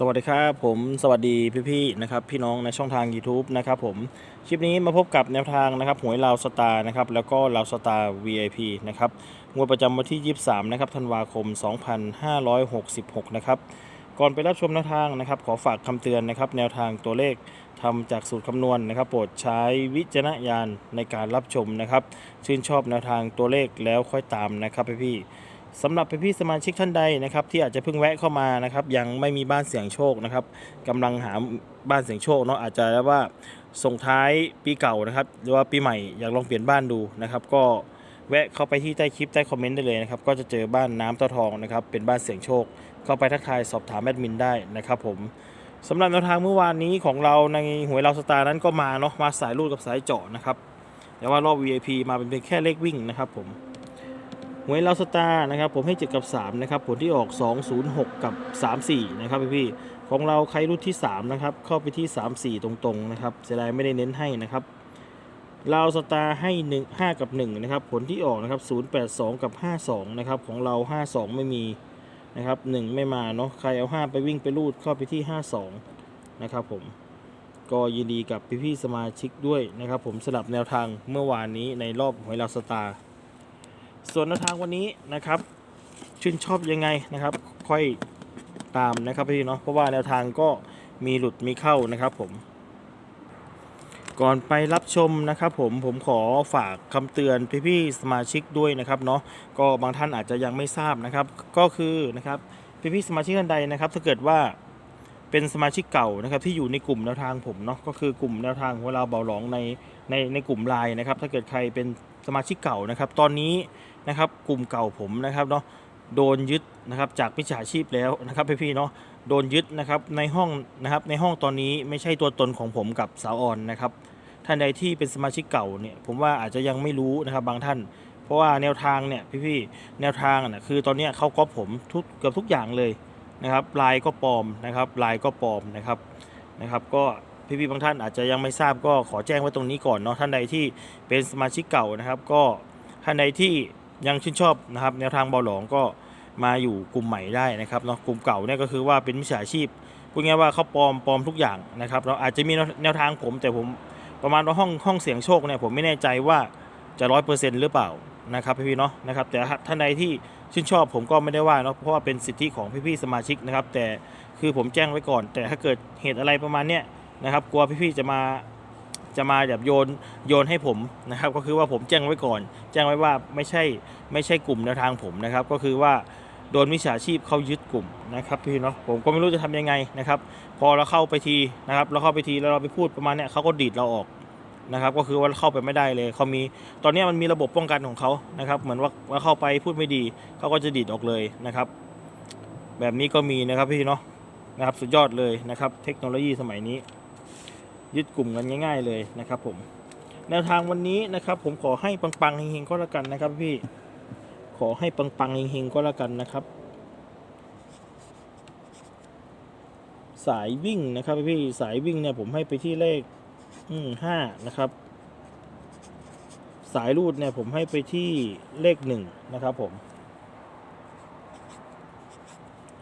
สวัสดีครับผมสวัสดีพี่ๆนะครับพี่น้องในช่องทาง YouTube นะครับผมคลิปนี้มาพบกับแนวทางนะครับหวยลาวสตาร์นะครับแล้วก็ลาวสตาร์ VIP นะครับงวดประจำวันที่ 23นะครับธันวาคม 2566 นะครับก่อนไปรับชมแนวทางนะครับ ขอฝากคำเตือนนะครับ แนวทางตัวเลขทำจากสูตรคำนวณนะครับ โปรดใช้วิจารณญาณในการรับชมนะครับ ชื่นชอบแนวทางตัวเลขแล้วค่อยตามนะครับพี่ๆ สำหรับพี่ๆสมาชิกท่านใดนะครับที่อาจจะเพิ่งแวะเข้ามานะครับยังไม่มีบ้านเสี่ยงโชคนะครับกำลังหาบ้านเสี่ยงโชคเนาะอาจจะว่าส่งท้ายปีเก่านะครับหรือว่าปีใหม่อยากลองเปลี่ยนบ้านดูนะครับ ก็แวะเข้าไปที่ใต้คลิปใต้คอมเมนต์ได้เลยนะครับก็จะเจอบ้านน้ำเต้าทองนะครับเป็นบ้านเสี่ยงโชค เข้าไปทักทายสอบถามแอดมินได้นะครับผมสำหรับแนวทางเมื่อวานนี้ของเราในหวยเราสตาร์นั้นก็มาเนาะมาสายรูดกับสายเจาะนะครับแต่ว่ารอบ VIP มาเป็นเพียงแค่เลขวิ่งนะครับผม หวยลาวสตาร์นะครับผมให้7กับ3นะครับผลที่ออก 206 กับ 34 นะครับพี่พี่ของเราใครรุ่นที่ 3 นะครับ เข้าไปที่ 34 ตรงๆนะครับเสียดายไม่ได้เน้นให้นะครับลาวสตาร์ให้1 5 กับ1นะครับผลที่ออกนะครับ 082 กับ 52 นะครับของเรา 52 ไม่มีนะครับ1ไม่มาเนาะใครเอา 5 ไปวิ่งไปรูดเข้าไปที่ 52 นะครับผมก็ยินดีกับพี่ๆสมาชิกด้วยนะครับผมสลับแนวทางเมื่อวานนี้ในรอบหวยลาวสตาร์ ส่วนแนวทางวันนี้นะครับ ชื่นชอบยังไงนะครับ ค่อยตามนะครับพี่เนาะเพราะว่าแนวทางก็มีหลุดมีเข้านะครับผม ก่อนไปรับชมนะครับ ผมผมขอฝากคำเตือนพี่ๆสมาชิกด้วยนะครับเนาะก็บางท่านอาจจะยังไม่ทราบนะครับ ก็คือนะครับพี่ๆสมาชิกท่านใดนะครับ ถ้าเกิดว่า เป็นสมาชิกเก่านะครับที่อยู่ในกลุ่มแนวทางผมเนาะก็คือกลุ่มแนวทางของเราเบาหลองในในในกลุ่มไลน์นะครับ ถ้าเกิดใครเป็นสมาชิกเก่านะครับ ตอนนี้นะครับกลุ่มเก่าผมนะครับเนาะโดนยึดนะครับจากมิจฉาชีพแล้วนะครับพี่ๆเนาะโดนยึดนะครับในห้องนะครับในห้องตอนนี้ไม่ใช่ตัวตนของผมกับสาวออนนะครับท่านใดที่เป็นสมาชิกเก่าเนี่ยผมว่าอาจจะยังไม่รู้นะครับบางท่าน เพราะว่าแนวทางเนี่ยพี่ๆแนวทางน่ะคือตอนนี้เขาก๊อปผมทุกเกือบทุกอย่างเลย นะครับลายก็ปลอมนะครับลายก็ปลอมนะครับนะครับ ก็พี่ๆบางท่านอาจจะยังไม่ทราบก็ขอแจ้งไว้ตรงนี้ก่อนเนาะท่านใดที่เป็นสมาชิกเก่านะครับ ก็ท่านใดที่ยังชื่นชอบนะครับ แนวทางเบาหลองก็มาอยู่กลุ่มใหม่ได้นะครับเนาะกลุ่มเก่าเนี่ยก็คือว่าเป็นมิจฉาชีพพูดง่ายว่าเขาปลอมปลอมทุกอย่างนะครับเราอาจจะมีแนวทางผมแต่ผมประมาณว่าห้องห้องเสียงโชคเนี่ยผมไม่แน่ใจว่าจะร้อยเปอร์เซ็นต์หรือเปล่านะครับพี่ๆเนาะนะครับแต่ท่านใดที่ ชื่นชอบผมก็ไม่ได้ว่าเนาะเพราะว่าเป็นสิทธิของพี่ๆสมาชิกนะครับ แต่คือผมแจ้งไว้ก่อน แต่ถ้าเกิดเหตุอะไรประมาณเนี้ยนะครับ กลัวพี่ๆจะมาจะมาแบบโยนโยนให้ผมนะครับ ก็คือว่าผมแจ้งไว้ก่อน แจ้งไว้ว่าไม่ใช่ไม่ใช่กลุ่มแนวทางผมนะครับ ก็คือว่าโดนมิจฉาชีพเข้ายึดกลุ่มนะครับพี่เนาะผมก็ไม่รู้จะทำยังไงนะครับ พอเราเข้าไปทีนะครับ เราเข้าไปทีแล้วเราไปพูดประมาณเนี้ยเขาก็ดีดเราออก นะครับก็คือว่าเข้าไปไม่ได้เลยเขามีตอนนี้มันมีระบบป้องกันของเขานะครับ เหมือนว่าว่าเข้าไปพูดไม่ดีเขาก็จะดีดออกเลยนะครับ แบบนี้ก็มีนะครับพี่เนาะนะครับสุดยอดเลยนะครับ เทคโนโลยีสมัยนี้ ยึดกลุ่มกันง่าย ๆเลยนะครับ ผม แนวทางวันนี้นะครับ ผมขอให้ปังๆเฮงๆก็แล้วกันนะครับ พี่ขอให้ปังๆเฮงๆก็แล้วกันนะครับ สายวิ่งนะครับพี่สายวิ่งเนี่ยผมให้ไปที่เลข อืมห้านะครับ สายรูดเนี่ยผมให้ไปที่เลขหนึ่งนะครับผม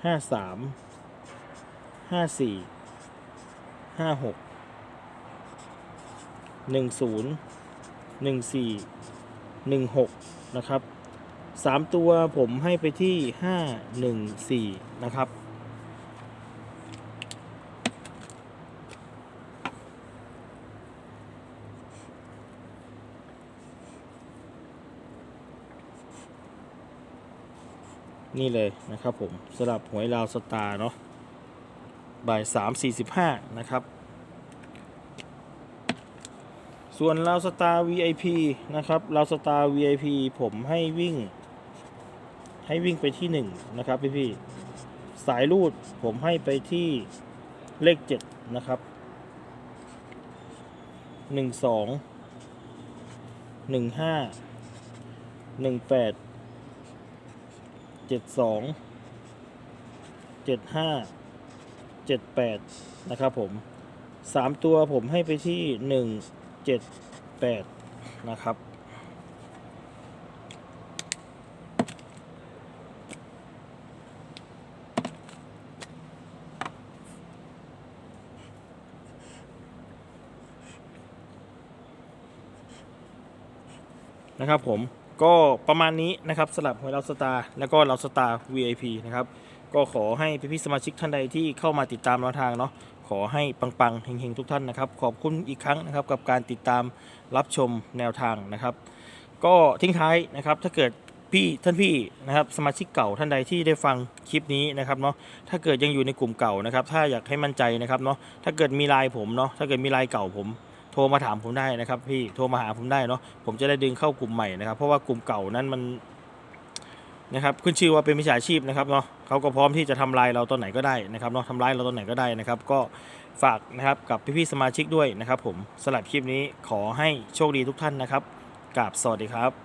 ห้าสามห้าสี่ห้าหกหนึ่งศูนย์หนึ่งสี่หนึ่งหกนะครับสามตัวผมให้ไปที่ห้าหนึ่งสี่นะครับ นี่เลยนะครับผมสำหรับหวยลาวสตาร์เนาะบ่ายสามสี่สิบห้านะครับ ส่วนลาวสตาร์ VIP นะครับลาวสตาร์ VIP ผมให้วิ่ง ให้วิ่งไปที่หนึ่งนะครับพี่พี่ๆสายรูดผมให้ไปที่เลขเจ็ดนะครับหนึ่งสองหนึ่งห้าหนึ่งแปด เจ็ดสองเจ็ดห้าเจ็ดแปดนะครับผมสามตัวผมให้ไปที่หนึ่งเจ็ดแปดนะครับนะครับผม ก็ประมาณนี้นะครับสลับหวยเราสตาร์แล้วก็เราสตาร์ VIP นะครับก็ขอให้พี่ๆสมาชิกท่านใดที่เข้ามาติดตามแนวทางเนาะขอให้ปังๆเฮงๆทุกท่านนะครับ ขอบคุณอีกครั้งนะครับกับการติดตามรับชมแนวทางนะครับ ก็ทิ้งท้ายนะครับถ้าเกิดพี่ท่านพี่นะครับสมาชิกเก่าท่านใดที่ได้ฟังคลิปนี้นะครับเนาะถ้าเกิดยังอยู่ในกลุ่มเก่านะครับ ถ้าอยากให้มั่นใจนะครับเนาะถ้าเกิดมีไลน์ผมเนาะถ้าเกิดมีไลน์เก่าผม โทรมาถามผมได้นะครับ พี่โทรมาหาผมได้เนาะผมจะได้ดึงเข้ากลุ่มใหม่นะครับ เพราะว่ากลุ่มเก่านั้นมันนะครับขึ้นชื่อว่าเป็นมิจฉาชีพนะครับเนาะเขาก็พร้อมที่จะทำลายเราตอนไหนก็ได้นะครับเนาะทำร้ายเราตอนไหนก็ได้นะครับ ก็ฝากนะครับกับพี่ๆสมาชิกด้วยนะครับ ผมสลับคลิปนี้ขอให้โชคดีทุกท่านนะครับกราบสวัสดีครับ